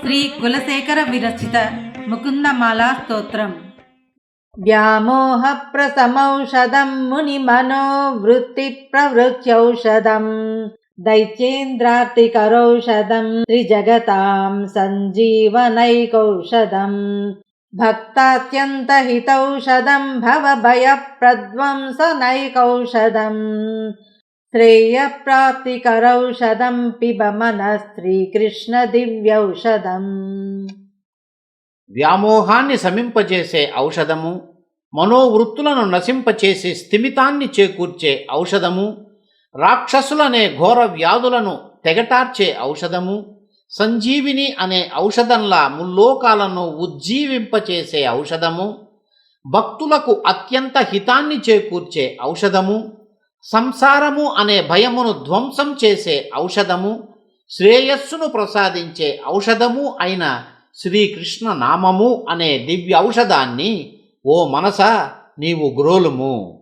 శ్రీ కులశేఖర విరచిత ముకుందమాల స్తోత్రం వ్యామోహప్రసమౌషధం मुनिमनोवृत्तिप्रवृत्यौषधम् दैत्येन्द्रार्तिकरौषधं त्रिजगतां सञ्जीवनैकौषधम् దైత్యేంద్రార్తికరౌషధం త్రిజగతాం సంజీవనైకౌషధం భక్తాత్యంతహితౌషధం భవభయప్రధ్వంసనైకౌషధం శ్రేయప్రాప్తికరౌషధం పిబ మన వ్యామోహాన్ని శమింపజేసే ఔషధము మనోవృత్తులను నశింపచేసి స్థిమితాన్ని చేకూర్చే ఔషధము రాక్షసులనే ఘోర వ్యాధులను తెగటార్చే ఔషధము సంజీవిని అనే ఔషధంలా ముల్లోకాలను ఉజ్జీవింపచేసే ఔషధము భక్తులకు అత్యంత హితాన్ని చేకూర్చే ఔషధము సంసారము అనే భయమును ధ్వంసం చేసే ఔషధము శ్రేయస్సును ప్రసాదించే ఔషధము అయిన శ్రీకృష్ణ నామము అనే దివ్య ఔషధాన్ని ఓ మనస నీవు గ్రోలుము.